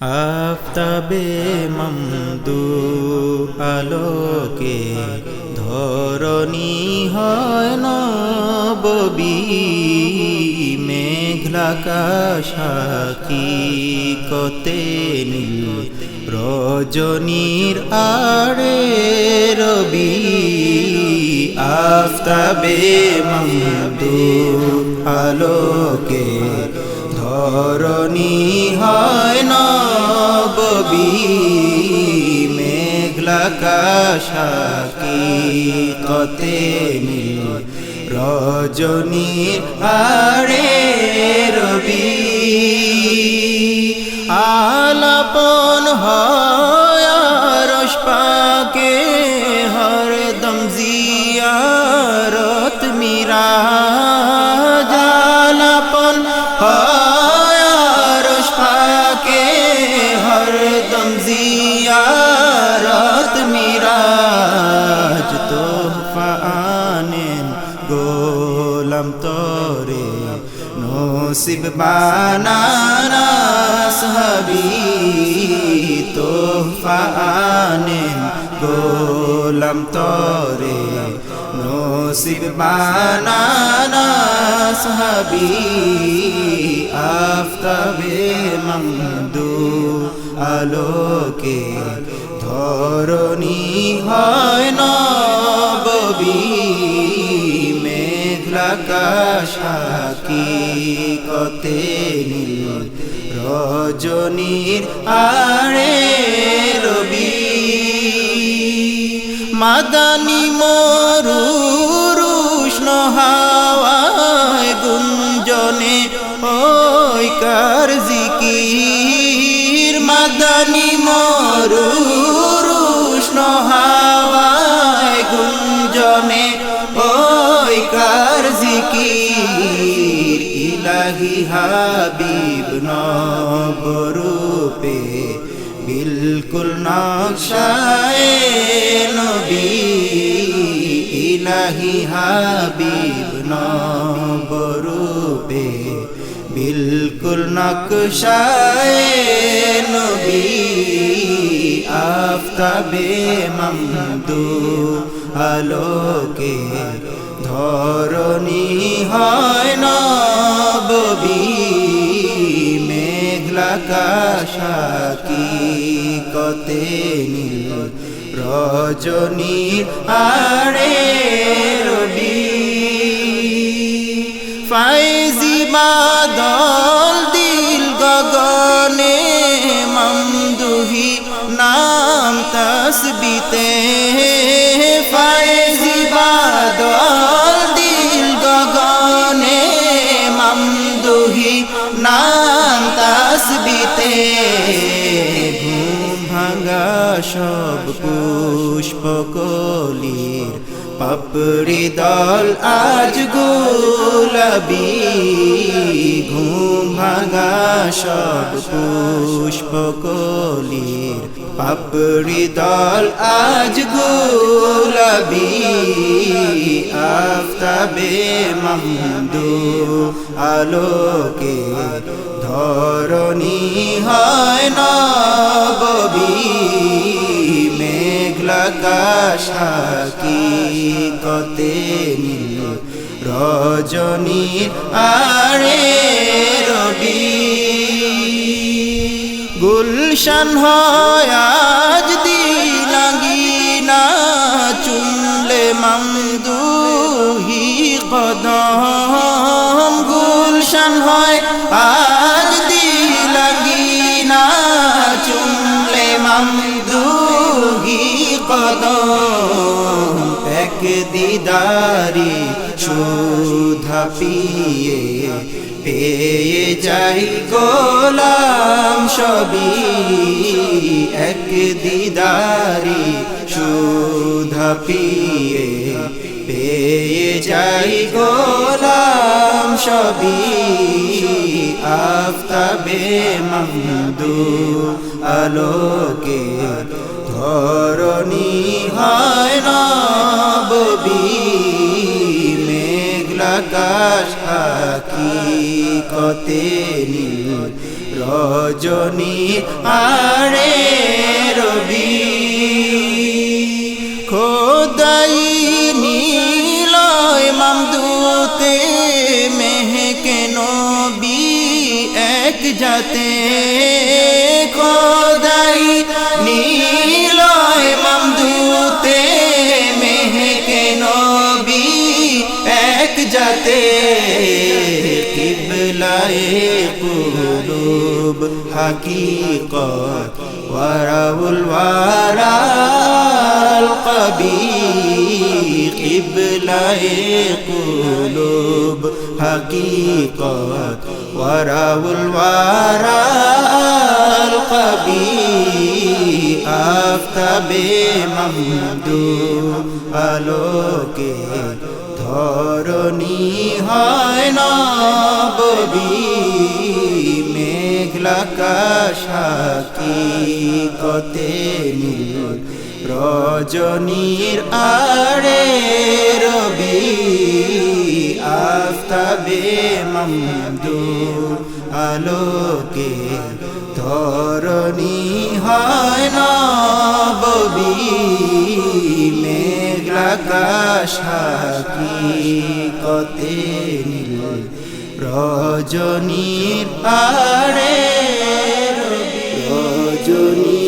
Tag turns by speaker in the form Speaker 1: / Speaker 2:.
Speaker 1: আফতাবে মমদু আলোকে ধরণী হয় নববী মেঘলাকা সাকি কতে নীল রজনীর আড়ে রবি। আফতাবে মমদু আলোকে ধরণী হয় নববী মেঘলা সাকি কতে নীল? রজনী আরে রবি আলাপন হয় জিয়ারত মিরাজ তোহফা আনেন গোলাম তোরে নসিব বানানা সাহাবি তোহফা আনেন গোলাম তোরে নসিব বানানা সাহাবি আফতাবে মমদু আলোকে ধরণী হয় নববী মেঘলা সাকি কতে নীল রজনীর আড়ে রবি। মাদানি মরু মরু রুষ্ণ হাওয়ায় গুঞ্জনে, ওই কার জিকির? ইলাহি হাবিব নবরূপে বিলকুল নকশায় নবী। ইলাহি হাবিব নবরূপে বিলকুল নকশায় নবী। আফতাবে মমদু আলোকে ধরণী হয় নববী, মেঘলা সাকি কতে নীল রজনী আড়ে রবি। ফাইজি বাদল তসবিতে ফায়জি বাদল দিল গগনে মামদুহি নাম তাসবিতে। পুষ্পকলির পাপড়ি দল আজ গোলাবি। ঘুম ভাঙা সব পুষ্পকলির পাপড়ি দল আজ গোলাবি। আফতাবে মমদু আলোকে ধরণী হয় নববী সাকি কতে নীল রজনীর আড়ে রবি। গুলশান হয় আজ দিলাঙ্গিনা চুনলে মামদুহি কদম। দিদারি সুধা পিয়ে পেয়ে যাই গোলাম সবই এক দিদারি সুধা পিয়ে পেয়ে যাই গোলাম সবই আফতাবে মমদু আলোকে হাকিকতে নীল রজনী আরে রবি। খোদাই নীলয় মামদুতে মেহকে নবী এক যাতে খোদাই যাতে কিবলায়ে কুলুব হাকিকত ওয়ারাউল ওয়ারাল কবি কিবলায়ে কুলুব হাকিকত ওয়ারাউল ওয়ারাল কবি আফতাবে মামদু আলোকে ধরণী হয় না মেঘলা কাশাকি কতে রজনীর আড়ে রবি, আফতাবে মমদু আলোকে ধরণী হয় না ববি কাশাকি কতে নীল রজনীর আড়ে রজনী